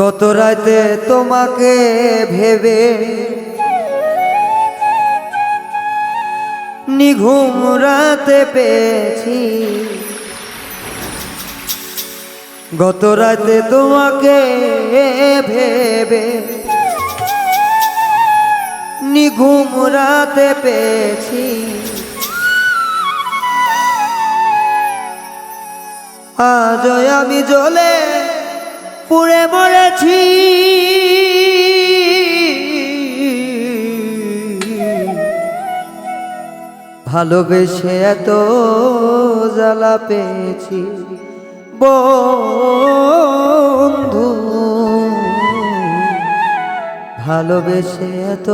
গত রাতে তোমাকে ভেবে নিঘুম রাতে পেয়েছি। গত রাতে তোমাকে ভেবে নিঘুম রাতে পেয়েছি। আজ আমি জ্বলে পুড়ে মরেছি। ভালোবেসে এত জ্বালা পেয়েছি। বন্ধু ভালোবেসে এত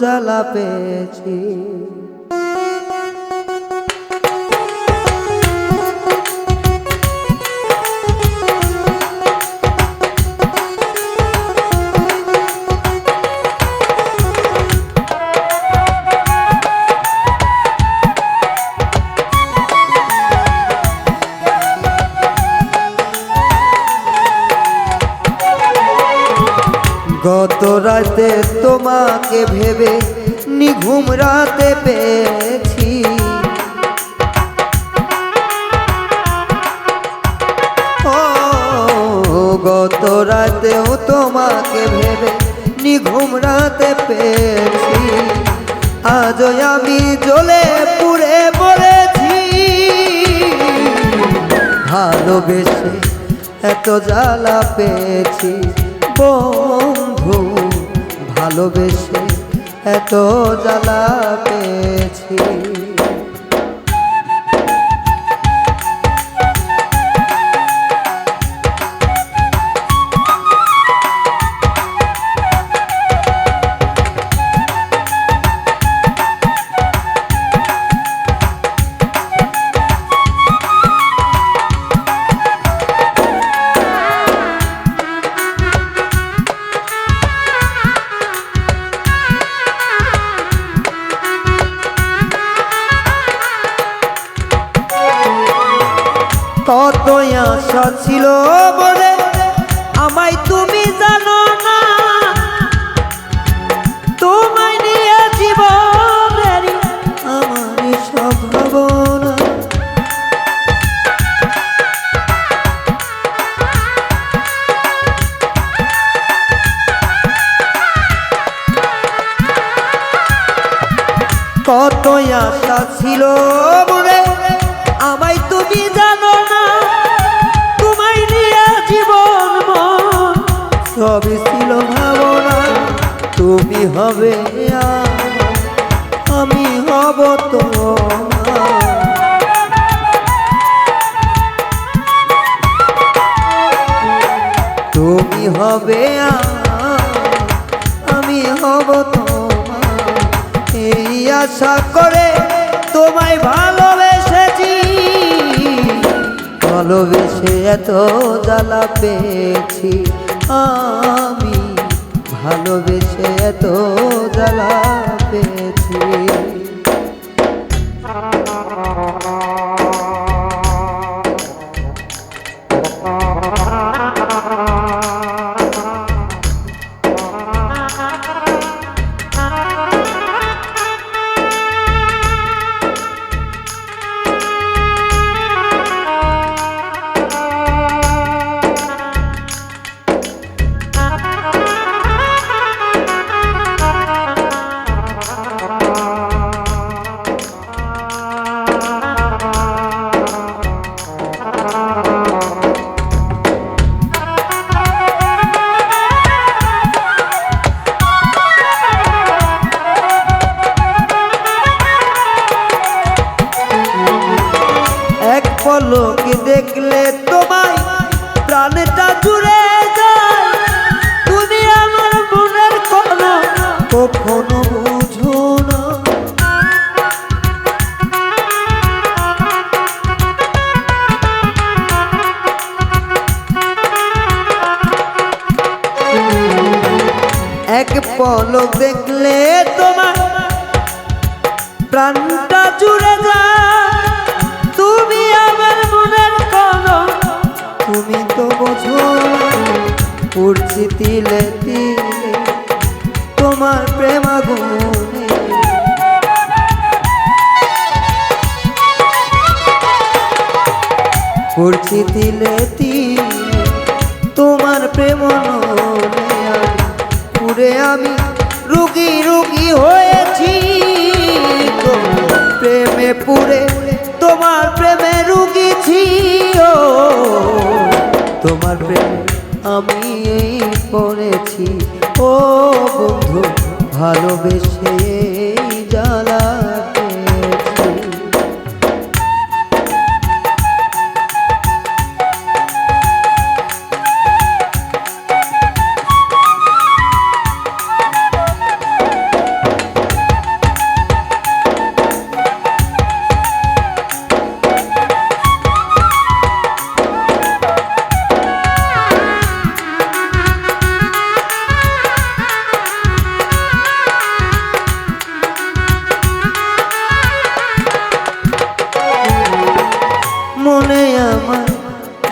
জ্বালা পেয়েছি। গত রাতে তোমাকে ভেবে নিঘুম রাতে পেয়েছি। ও, গত রাতেও তোমাকে ভেবে নিঘুম রাতে পেয়েছি। আজ আমি জ্বলে পুড়ে পড়েছি। ভালোবেসে এত জ্বালা পেয়েছি। বন্ধু ভালোবেসে এত জ্বালা পেয়েছি। কত আশা ছিল বলে, আমায় তুমি জানো না। তোমায় নিয়ে জীবনেরই আমার সব কত আশা ছিল বলে, আমায় তুমি জানো তুমি হবে আমি হব তোমার। তুমি হবে আমি হব তোমার। এই আশা করে তোমায় ভালোবেসেছি। ভালোবেসে এত জ্বালা পেয়েছি আমি। ভালোবেসে এত জ্বালা পেয়েছি। পলক দেখলে তোমার প্রাণটা জুড়ে যায় তুমি আমার মনের কোনো, তুমি তো বোঝো। উড়ছি তিলে তিলে তোমার প্রেমাগুনে উড়ছি তিলে তিলে তোমার প্রেম আমি পুরে আমি রুগী রুগী হয়েছি। প্রেমে পুরে তোমার প্রেমে রুগীছি ও তোমার প্রেমে আমি পড়েছি। ও বন্ধু, ভালোবেসে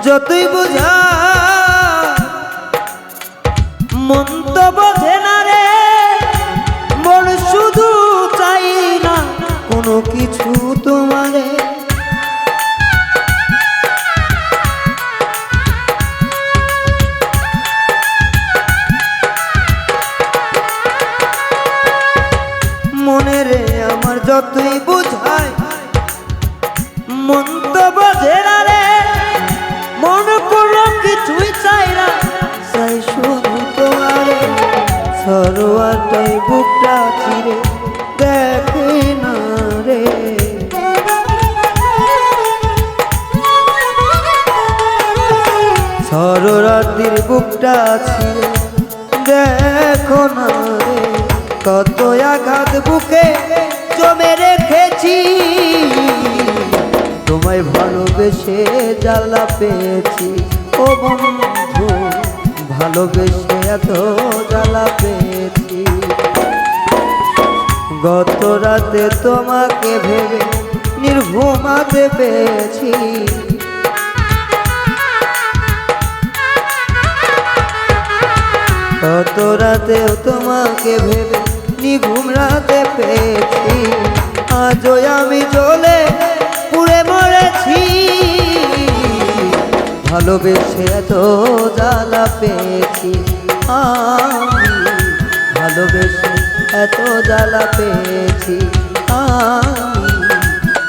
যতই বোঝা, মন তো বোঝে না রে। মন শুধু চাই না, কোনো কিছু তোমারে। মনে রে আমার যতই বুঝায়, মন বুকটা চিরে দেখে না রে। সরোরাতির বুকটা ছিঁড়ে দেখো না রে। কত আঘাত বুকে জমে রেখেছি। তোমায় ভালোবেসে জ্বালা পেয়েছি। ও বন্ধু, ভালোবেসে এত জ্বালা পেয়েছি। গত রাতে তোমাকে ভেবে নির্ঘুমাতে পেয়েছি। কত রাতেও তোমাকে ভেবে নিঘুম রাতে পেয়েছি। আজও আমি চলে পুড়ে মরেছি। ভালোবেসে এত জ্বালা পেয়েছি। আমি ভালোবেসে এত জ্বালা পেয়েছি। আমি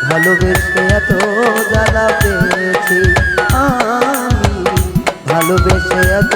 ভালোবেসে এত জ্বালা পেয়েছি। আমি ভালোবেসে এত